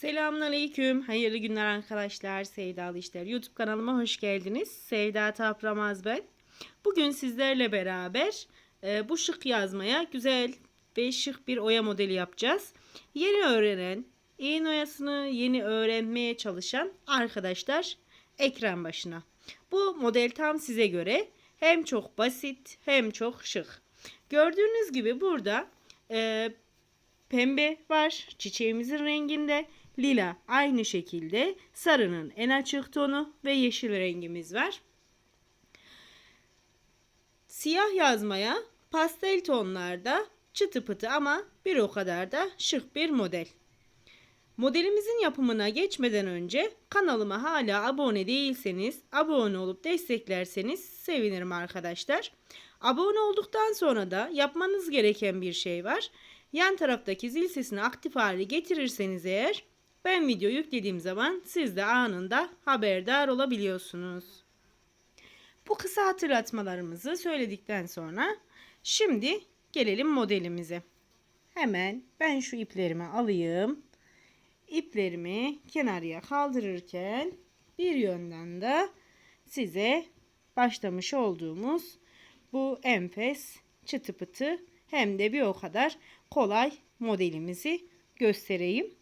Selamünaleyküm. Hayırlı günler arkadaşlar. Sevdalı İşler YouTube kanalıma hoş geldiniz. Sevda Tapramaz ben. Bugün sizlerle beraber e, bu şık yazmaya güzel ve şık bir oya modeli yapacağız. Yeni öğrenen, iğne oyasını yeni öğrenmeye çalışan arkadaşlar ekran başına. Bu model tam size göre hem çok basit hem çok şık. Gördüğünüz gibi burada e, Pembe var çiçeğimizin renginde. Lila aynı şekilde. Sarının en açık tonu ve yeşil rengimiz var. Siyah yazmaya pastel tonlarda çıtı pıtı ama bir o kadar da şık bir model. Modelimizin yapımına geçmeden önce kanalıma hala abone değilseniz abone olup desteklerseniz sevinirim arkadaşlar. Abone olduktan sonra da yapmanız gereken bir şey var. Yan taraftaki zil sesini aktif hale getirirseniz eğer ben video yüklediğim zaman siz de anında haberdar olabiliyorsunuz. Bu kısa hatırlatmalarımızı söyledikten sonra şimdi gelelim modelimize. Hemen ben şu iplerimi alayım. İplerimi kenarıya kaldırırken bir yönden de size başlamış olduğumuz bu enfes çıtı pıtı hem de bir o kadar kolay modelimizi göstereyim.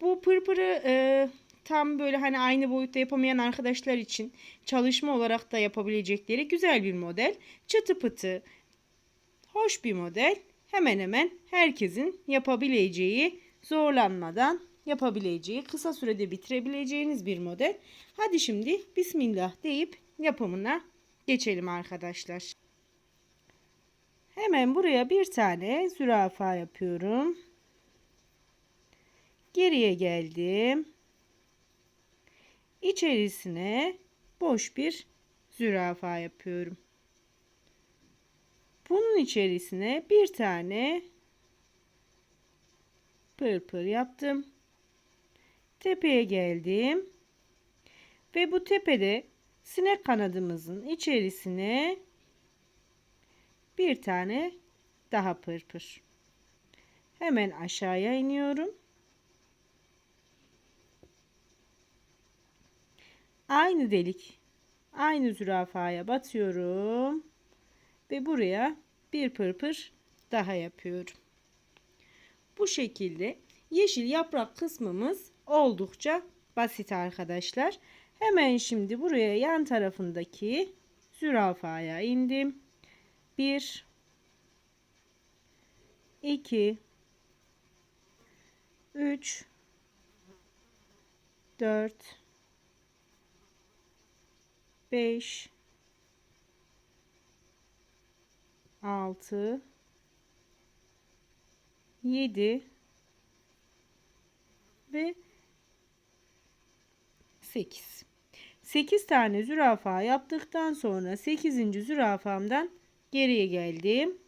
Bu pırpırı e, tam böyle hani aynı boyutta yapamayan arkadaşlar için çalışma olarak da yapabilecekleri güzel bir model. Çıtı pıtı, hoş bir model. Hemen hemen herkesin yapabileceği, zorlanmadan yapabileceği, kısa sürede bitirebileceğiniz bir model. Hadi şimdi Bismillah deyip yapımına geçelim arkadaşlar. Hemen buraya bir tane zürafa yapıyorum. Geriye geldim. İçerisine boş bir zürafa yapıyorum. Bunun içerisine bir tane pırpır yaptım. Tepeye geldim. Ve bu tepede sinek kanadımızın içerisine bir tane daha pırpır. Hemen aşağıya iniyorum. Aynı delik, aynı zürafaya batıyorum ve buraya bir pırpır daha yapıyorum. Bu şekilde yeşil yaprak kısmımız oldukça basit arkadaşlar. Hemen şimdi buraya yan tarafındaki zürafaya indim. 1 2 3 4 5 6 7 ve 8 8 tane zürafa yaptıktan sonra 8. zürafamdan geriye geldim.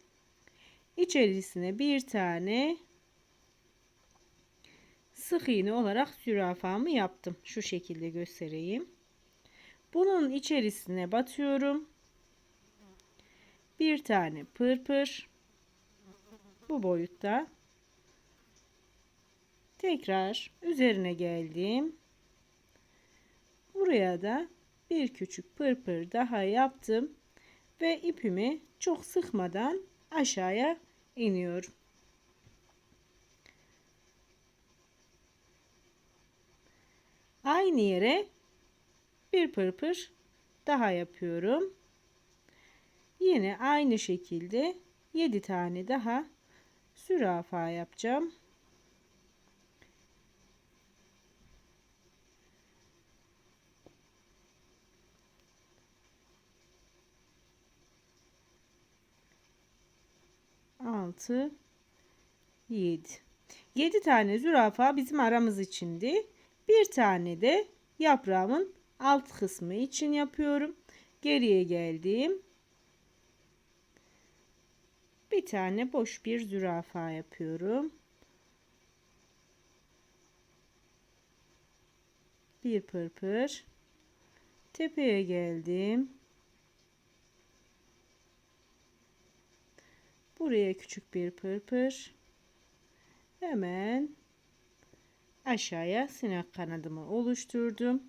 İçerisine bir tane sık iğne olarak zürafamı yaptım. Şu şekilde göstereyim. Bunun içerisine batıyorum. Bir tane pırpır. Bu boyutta. Tekrar üzerine geldim. Buraya da bir küçük pırpır daha yaptım ve ipimi çok sıkmadan aşağıya iniyorum. Aynı yere bir pırpır daha yapıyorum. Yine aynı şekilde 7 tane daha zürafa yapacağım. Altı, yedi. Yedi tane zürafa bizim aramız içindi. Bir tane de yaprağımın alt kısmı için yapıyorum. Geriye geldim. Bir tane boş bir zürafa yapıyorum. Bir pırpır. Tepeye geldim. Buraya küçük bir pırpır. Hemen aşağıya sinek kanadımı oluşturdum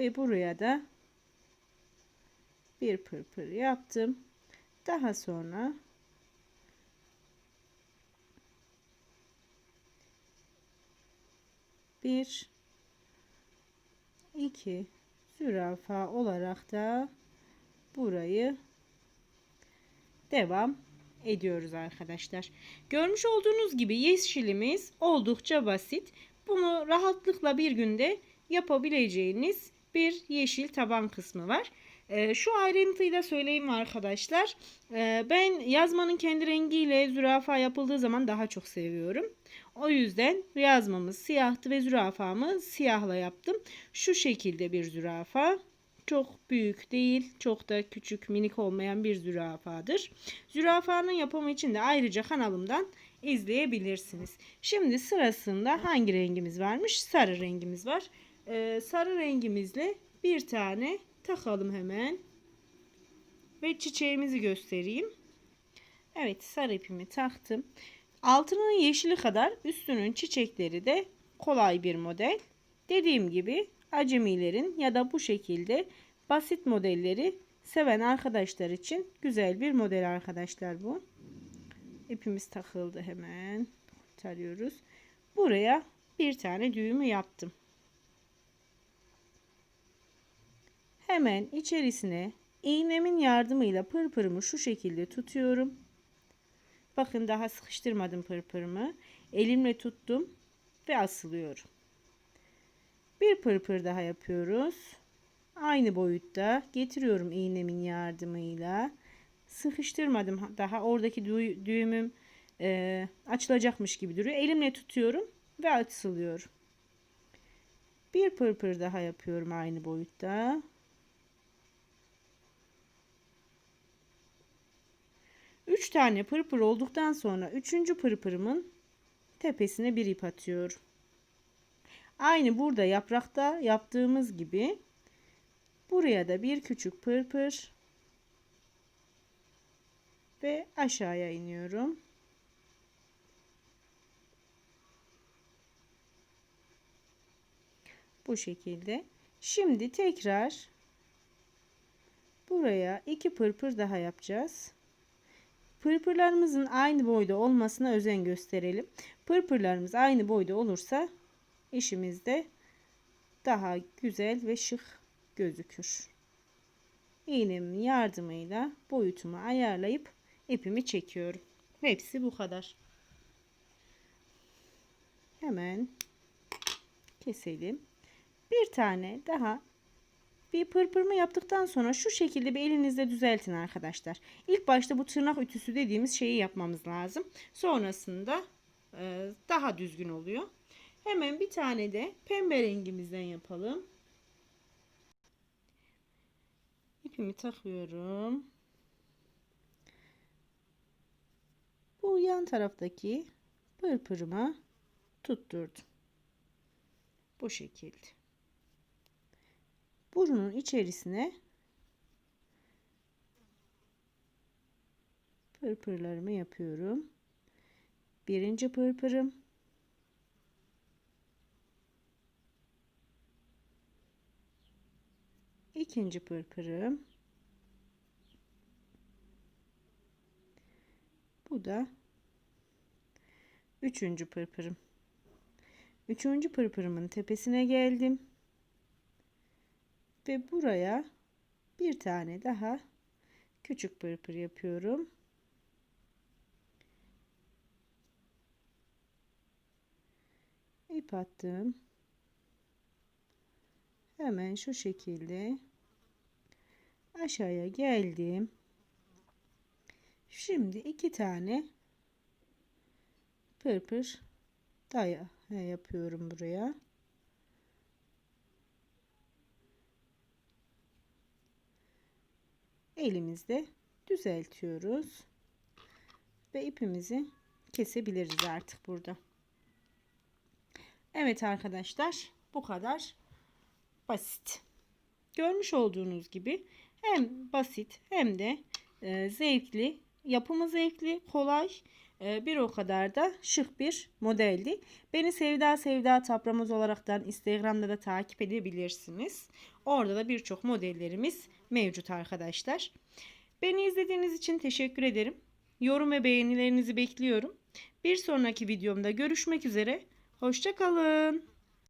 ve buraya da bir pırpır yaptım. Daha sonra bir iki zürafa olarak da burayı devam ediyoruz arkadaşlar. Görmüş olduğunuz gibi yeşilimiz oldukça basit. Bunu rahatlıkla bir günde yapabileceğiniz bir yeşil taban kısmı var. Ee, şu ayrıntıyı da söyleyeyim arkadaşlar. Ee, ben yazmanın kendi rengiyle zürafa yapıldığı zaman daha çok seviyorum. O yüzden yazmamız siyahtı ve zürafamı siyahla yaptım. Şu şekilde bir zürafa. Çok büyük değil, çok da küçük, minik olmayan bir zürafadır. Zürafanın yapımı için de ayrıca kanalımdan izleyebilirsiniz. Şimdi sırasında hangi rengimiz varmış? Sarı rengimiz var. Ee, sarı rengimizle bir tane takalım hemen. Ve çiçeğimizi göstereyim. Evet sarı ipimi taktım. Altının yeşili kadar üstünün çiçekleri de kolay bir model. Dediğim gibi acemilerin ya da bu şekilde basit modelleri seven arkadaşlar için güzel bir model arkadaşlar bu. İpimiz takıldı hemen. Kurtarıyoruz. Buraya bir tane düğümü yaptım. Hemen içerisine iğnemin yardımıyla pırpırımı şu şekilde tutuyorum. Bakın daha sıkıştırmadım pırpırımı. Elimle tuttum ve asılıyorum. Bir pırpır daha yapıyoruz. Aynı boyutta getiriyorum iğnemin yardımıyla. Sıkıştırmadım daha oradaki dü düğümüm e, açılacakmış gibi duruyor. Elimle tutuyorum ve asılıyorum. Bir pırpır daha yapıyorum aynı boyutta. Üç tane pırpır olduktan sonra üçüncü pırpırımın tepesine bir ip atıyorum. Aynı burada yaprakta yaptığımız gibi buraya da bir küçük pırpır ve aşağıya iniyorum. Bu şekilde. Şimdi tekrar buraya iki pırpır daha yapacağız. Pırpırlarımızın aynı boyda olmasına özen gösterelim. Pırpırlarımız aynı boyda olursa işimiz de daha güzel ve şık gözükür. İğnemin yardımıyla boyutumu ayarlayıp ipimi çekiyorum. Hepsi bu kadar. Hemen keselim. Bir tane daha bir pırpırma yaptıktan sonra şu şekilde bir elinizle düzeltin arkadaşlar. İlk başta bu tırnak ütüsü dediğimiz şeyi yapmamız lazım. Sonrasında e, daha düzgün oluyor. Hemen bir tane de pembe rengimizden yapalım. İpimi takıyorum. Bu yan taraftaki pırpırıma tutturdum. Bu şekilde. Burunun içerisine pırpırlarımı yapıyorum. Birinci pırpırım. ikinci pırpırım. Bu da üçüncü pırpırım. Üçüncü pırpırımın tepesine geldim. Ve buraya bir tane daha küçük pırpır yapıyorum. İp attım. Hemen şu şekilde aşağıya geldim. Şimdi iki tane pırpır daya yapıyorum buraya. Elimizde düzeltiyoruz. Ve ipimizi kesebiliriz artık burada. Evet arkadaşlar bu kadar basit. Görmüş olduğunuz gibi hem basit hem de e, zevkli, yapımı zevkli, kolay bir o kadar da şık bir modeldi. Beni Sevda Sevda Tapramız olaraktan Instagram'da da takip edebilirsiniz. Orada da birçok modellerimiz mevcut arkadaşlar. Beni izlediğiniz için teşekkür ederim. Yorum ve beğenilerinizi bekliyorum. Bir sonraki videomda görüşmek üzere. Hoşçakalın.